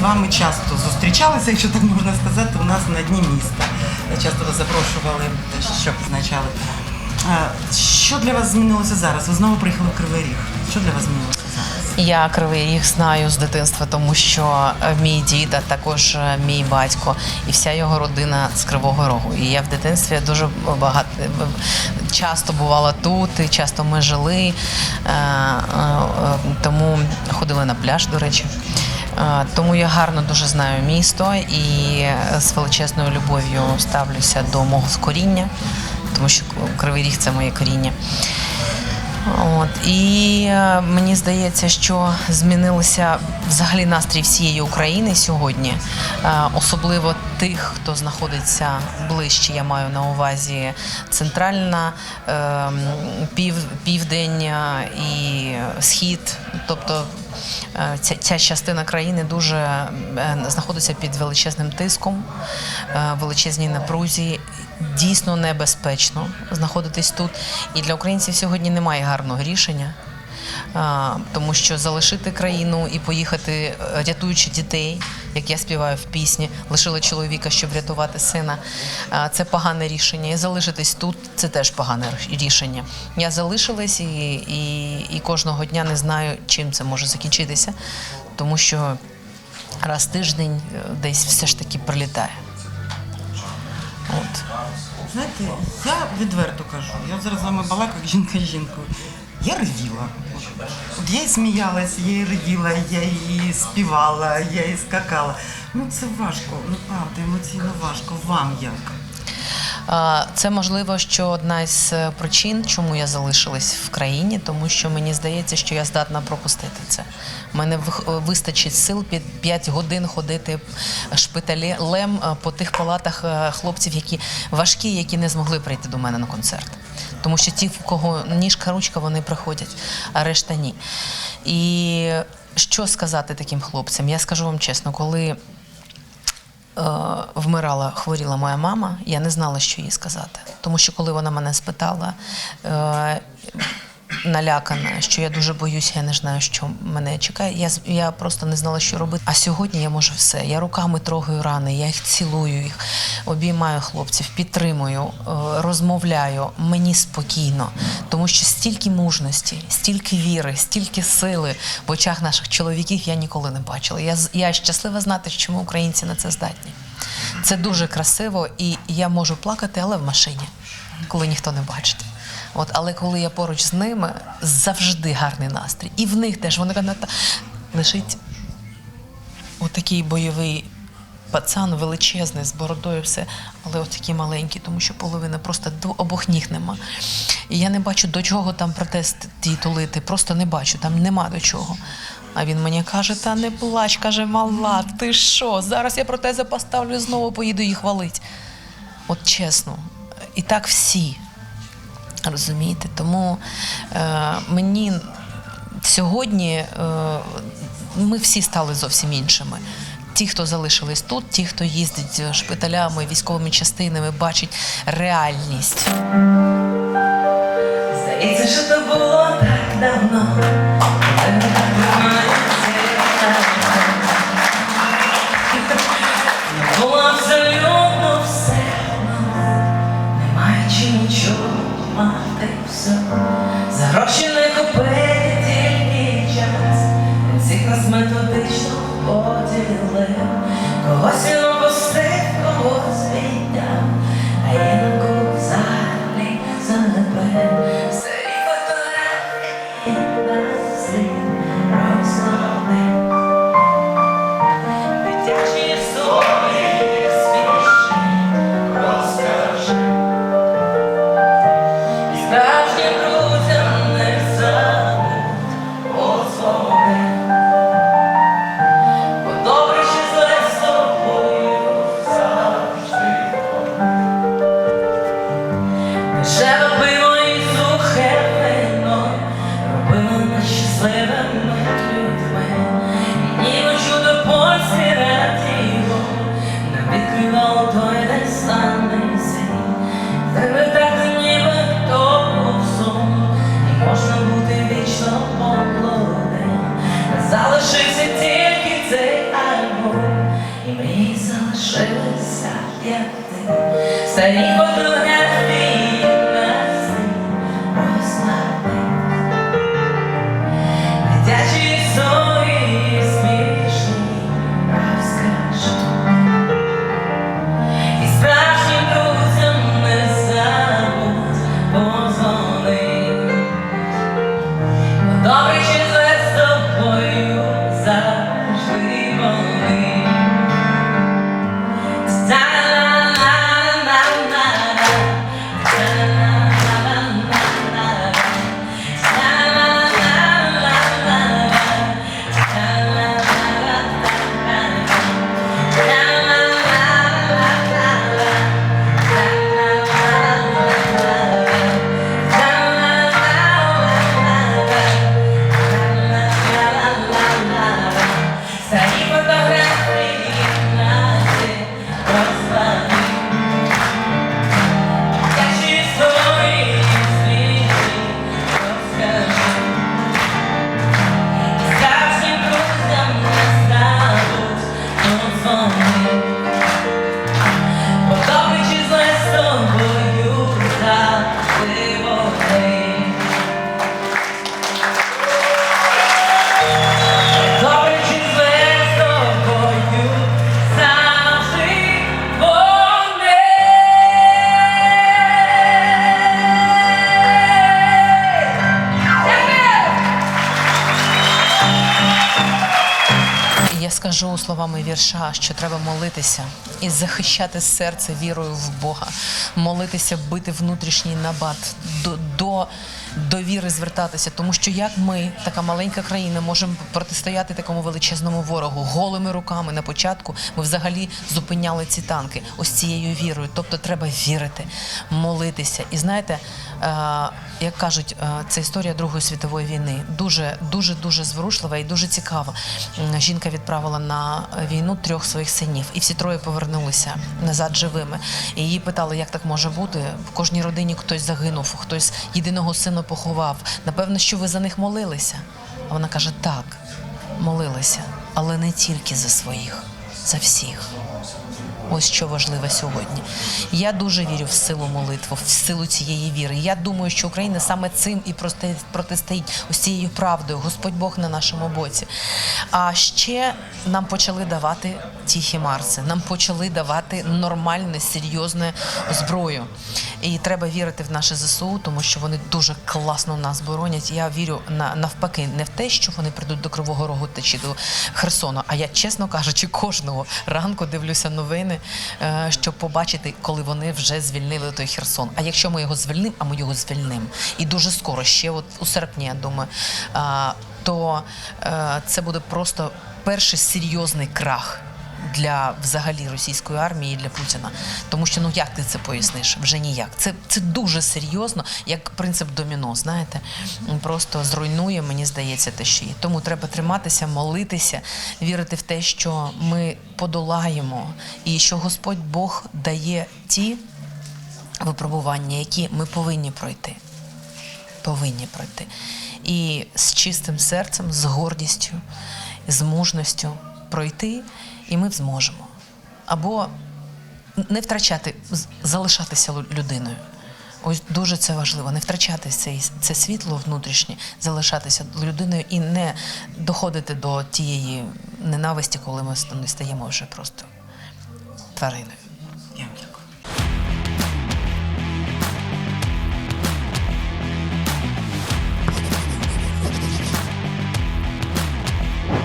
вами часто зустрічалися, якщо так можна сказати, у нас на дні міста. Часто вас запрошували, щоб позначали. Е, Що для вас змінилося зараз? Ви знову приїхали в Кривий Ріг. Що для вас змінилося зараз? Я кривий ріг знаю з дитинства, тому що е, мій дід, а також е, мій батько і вся його родина з Кривого Рогу. І я в дитинстві дуже багато часто бувала тут, і часто ми жили, тому ходили на пляж, до речі. Е, Тому я гарно дуже знаю місто і з величезною любов'ю ставлюся до мого коріння, тому що Кривий Ріг це моє коріння. От і е, мені здається, що змінилося взагалі настрій всієї України сьогодні, Е, особливо тих, хто знаходиться ближче. Я маю на увазі центральна, е, пів, південь і схід, тобто. Ця, ця частина країни дуже знаходиться під величезним тиском, величезній напрузі. Дійсно небезпечно знаходитись тут. І для українців сьогодні немає гарного рішення, тому що залишити країну і поїхати, е, рятуючи дітей, як я співаю в пісні, лишили чоловіка, щоб рятувати сина. Це погане рішення. І залишитись тут це теж погане рішення. Я залишилась і, і, і кожного дня не знаю, чим це може закінчитися, тому що раз тиждень е, десь все ж таки прилітає. От. Знаєте, я відверто кажу, я зараз з вами балакаю як жінка з жінкою. Я раділа. От я і сміялась, я і ревіла, я і співала, я і скакала. Ну це важко, ну правда, емоційно важко. Вам як? Це можливо, що одна із е, причин, чому я залишилась в країні, тому що мені здається, що я здатна пропустити це. У мене е, вистачить сил під 5 годин ходити шпиталем е, по тих палатах хлопців, які важкі, які не змогли прийти до мене на концерт. Тому що ті, в кого ніжка, ручка, вони приходять, а решта ні. І що сказати таким хлопцям? Я скажу вам чесно, коли вмирала, хворіла моя мама, я не знала, що їй сказати. Тому що коли вона мене спитала, е, налякана, що я дуже боюся, я не знаю, що мене чекає. Я, я просто не знала, що робити. А сьогодні я можу все. Я руками трогаю рани, я їх цілую, їх обіймаю хлопців, підтримую, е, розмовляю. Мені спокійно, тому що стільки мужності, стільки віри, стільки сили в очах наших чоловіків я ніколи не бачила. Я, я щаслива знати, що ми українці на це здатні. Це дуже красиво, і я можу плакати, але в машині, коли ніхто не бачить. От, але коли я поруч з ними, завжди гарний настрій. І в них теж вони кажуть, лежить отакий бойовий пацан, величезний, з бородою все, але от такий маленький, тому що половина просто до обох ніг нема. І я не бачу, до чого там протест ті тулити, просто не бачу, там нема до чого. А він мені каже: та не плач, каже, мала, ти що? Зараз я протези поставлю знову поїду їх валить. От чесно. І так всі. Розумієте? Тому е, мені сьогодні е, ми всі стали зовсім іншими. Ті, хто залишились тут, ті, хто їздить шпиталями, військовими частинами, бачить реальність. Здається, що то було так давно. Когось জানি скажу словами вірша, що треба молитися і захищати серце вірою в Бога, молитися, бити внутрішній набат, до, до, до віри звертатися. Тому що як ми, така маленька країна, можемо протистояти такому величезному ворогу голими руками на початку ми взагалі зупиняли ці танки ось цією вірою. Тобто треба вірити, молитися. І знаєте, е, як кажуть, е, це історія Другої світової війни. Дуже, дуже, дуже зворушлива і дуже цікава. Жінка відправила на війну трьох своїх синів, і всі троє повернулися назад живими. І її питали, як так може бути. В кожній родині хтось загинув, хтось єдиного сина поховав. Напевно, що ви за них молилися. А вона каже: так, молилися, але не тільки за своїх, за всіх. Ось що важливо сьогодні. Я дуже вірю в силу молитви, в силу цієї віри. Я думаю, що Україна саме цим і протистоїть ось цією правдою. Господь Бог на нашому боці. А ще нам почали давати ті хімарси, нам почали давати нормальне, серйозне зброю. І треба вірити в наше ЗСУ, тому що вони дуже класно нас боронять. Я вірю на навпаки, не в те, що вони прийдуть до Кривого Рогу та чи до Херсону. А я, чесно кажучи, кожного ранку дивлюся новини, е, щоб побачити, коли вони вже звільнили той Херсон. А якщо ми його звільнимо, а ми його звільнимо, і дуже скоро, ще от у серпні, я думаю, то е, це буде просто перший серйозний крах для взагалі російської армії і для Путіна. Тому що ну як ти це поясниш? Вже ніяк. Це, це дуже серйозно, як принцип доміно. Знаєте, просто зруйнує, мені здається, те, що є. Тому треба триматися, молитися, вірити в те, що ми подолаємо, і що Господь Бог дає ті випробування, які ми повинні пройти. Повинні пройти. І з чистим серцем, з гордістю, з мужністю пройти, і ми зможемо. Або не втрачати, залишатися людиною. Ось дуже це важливо. Не втрачати це, це світло внутрішнє, залишатися людиною і не доходити до тієї ненависті, коли ми не стаємо вже просто твариною.